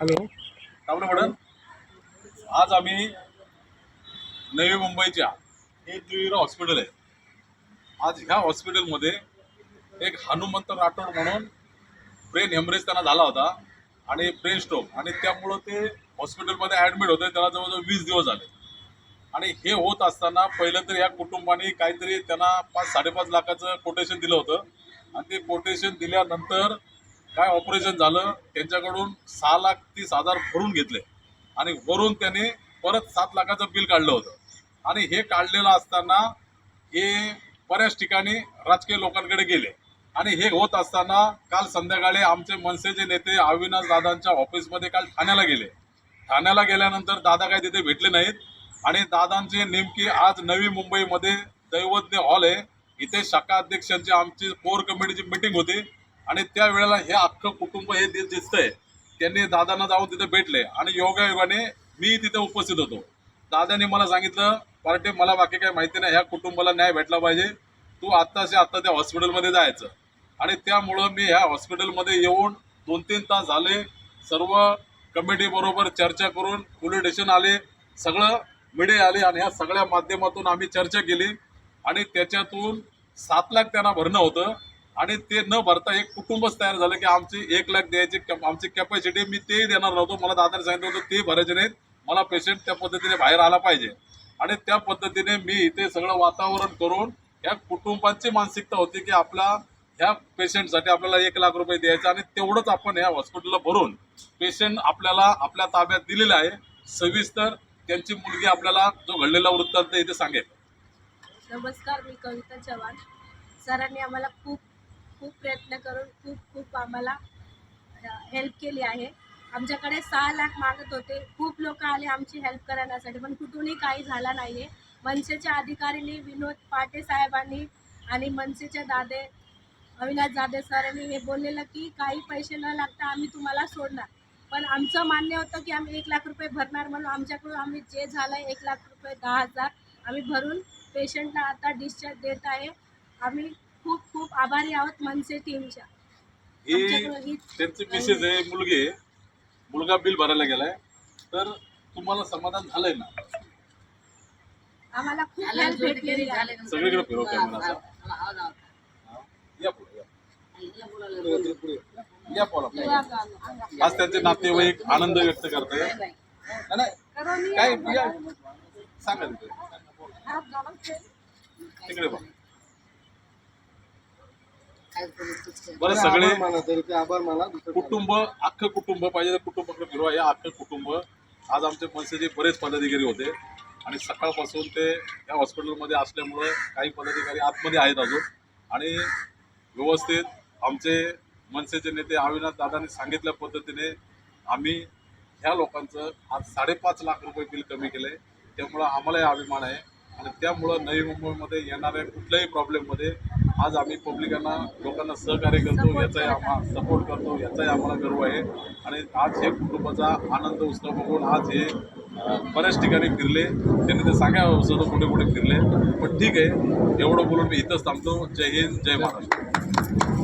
Hello. तांबडे madam आज आम्ही नवी मुंबईच्या हे त्रिवीर हॉस्पिटल आहे. आज ह्या हॉस्पिटलमध्ये एक हनुमंत राठोड म्हणून ब्रेन हेमरेज त्यांना झाला होता आणि ब्रेन स्ट्रोक. आणि त्यामुळं ते हॉस्पिटलमध्ये ॲडमिट होते त्याला जवळजवळ वीस दिवस झाले. आणि हे होत असताना पहिलं तर या कुटुंबाने काहीतरी त्यांना पाच साडेपाच लाखाचं कोटेशन दिलं होतं. आणि ते कोटेशन दिल्यानंतर काय ऑपरेशन झालं त्यांच्याकडून सहा लाख तीस हजार भरून घेतले. आणि भरून त्याने परत सात लाखाचं बिल काढलं होतं. आणि हे काढलेलं असताना हे बऱ्याच ठिकाणी राजकीय लोकांकडे गेले. आणि हे होत असताना काल संध्याकाळी आमचे मनसेचे नेते अविनाश दादांच्या ऑफिसमध्ये काल ठाण्याला गेले. ठाण्याला गेल्यानंतर दादा काय तिथे भेटले नाहीत. आणि दादांचे नेमकी आज नवी मुंबईमध्ये दैवज्ञ हॉल आहे. इथे शाखा अध्यक्षांची आमची कोर कमिटीची मिटिंग होती. आणि त्या वेळेला हे अख्खं कुटुंब हे दिसतंय त्यांनी दादांना जाऊन तिथे भेटले. आणि योगायोगाने मी तिथे उपस्थित होतो. दादाने मला सांगितलं पार्टी मला बाकी काही माहिती नाही. ह्या कुटुंबाला न्याय भेटला पाहिजे. तू आत्ताशी आत्ता त्या हॉस्पिटलमध्ये जायचं. आणि त्यामुळं मी ह्या हॉस्पिटलमध्ये येऊन दोन तीन तास झाले. सर्व कमिटीबरोबर चर्चा करून पोलीस स्टेशन आले. सगळं मीडिया आले आणि ह्या सगळ्या माध्यमातून आम्ही चर्चा केली. आणि त्याच्यातून सात लाख त्यांना भरणं होतं. आणि ते न भरता एक कुटुंबच तयार झालं की आमची एक लाख द्यायची कॅप- आमची कॅपॅसिटी मी तेही देणार नव्हतो. मला दादाने सांगितलं होतं ते भरायचे नाहीत. मला पेशंट त्या पद्धतीने बाहेर आला पाहिजे. आणि त्या पद्धतीने मी इथे सगळं वातावरण करून या कुटुंबांची मानसिकता होती की आपला ह्या पेशंटसाठी आपल्याला एक लाख रुपये द्यायचे आणि तेवढंच आपण ह्या हॉस्पिटलला भरून पेशंट आपल्याला आपल्या ताब्यात दिलेला आहे. सविस्तर त्यांची मुलगी आपल्याला जो घडलेला वृत्तांत इथे सांगेल. नमस्कार मी कविता चव्हाण. सरांनी आम्हाला खूप खूप प्रयत्न करून खूप खूप आम्हाला हेल्प केली आहे. आमच्याकडे सहा लाख मागत होते. खूप लोक आले आमची हेल्प करण्यासाठी पण कुठूनही काही झाला नाही आहे मनसेच्या अधिकारींनी विनोद पाटे साहेबांनी आणि मनसेच्या दादे अविनाश जाधव सरांनी हे बोललेलं की काही पैसे न लागता आम्ही तुम्हाला सोडणार. पण आमचं मान्य होतं की आम्ही एक लाख रुपये भरणार म्हणून आमच्याकडून आम्ही जे झालं एक लाख रुपये दहा हजार आम्ही भरून पेशंटला आता डिस्चार्ज देत आहे. आम्ही खूप खूप आभारी आहोत मनसे टीमच्या ही आमच्याकडं त्यांची मिसेस आहे मुलगी आहे. मुलगा बिल भरायला गेलाय. तर तुम्हाला समाधान झालंय ना? आम्हाला खूप हेल्प भेटलेली आहे. सगळीकडे फिरव कॅमेरा असा. हा. या पुढे, या. या पुढे. आज त्यांचे नातेवाईक आनंद व्यक्त करते. नाही, नाही. काय या. सांगा तिथे. तिकडे बघ. बरं सगळे आभार माना तरी ते आभार माना कुटुंब अख्खं कुटुंब पाहिजे तर कुटुंबाकडे फिरवा या अख्खं कुटुंब. आज आमचे मनसेचे बरेच पदाधिकारी होते. आणि सकाळपासून ते या हॉस्पिटलमध्ये असल्यामुळं काही पदाधिकारी आतमध्ये आहेत अजून. आणि व्यवस्थित आमचे मनसेचे नेते अविनाश दादांनी सांगितल्या पद्धतीने आम्ही ह्या लोकांचं आज साडेपाच लाख रुपये बिल कमी केलं. आहे त्यामुळं आम्हालाही अभिमान आहे. आणि त्यामुळं नवी मुंबईमध्ये येणाऱ्या कुठल्याही प्रॉब्लेममध्ये आज आम्ही पब्लिकांना लोकांना सहकार्य करतो याचाही आम्हा सपोर्ट करतो याचाही आम्हाला गर्व आहे. आणि आज हे कुटुंबाचा आनंद उत्सव बघून आज हे बऱ्याच ठिकाणी फिरले. त्यांनी ते सांगावं सगळं कुठे कुठे फिरले. पण ठीक आहे एवढं बोलून मी इथंच थांबतो. जय हिंद जय महाराष्ट्र.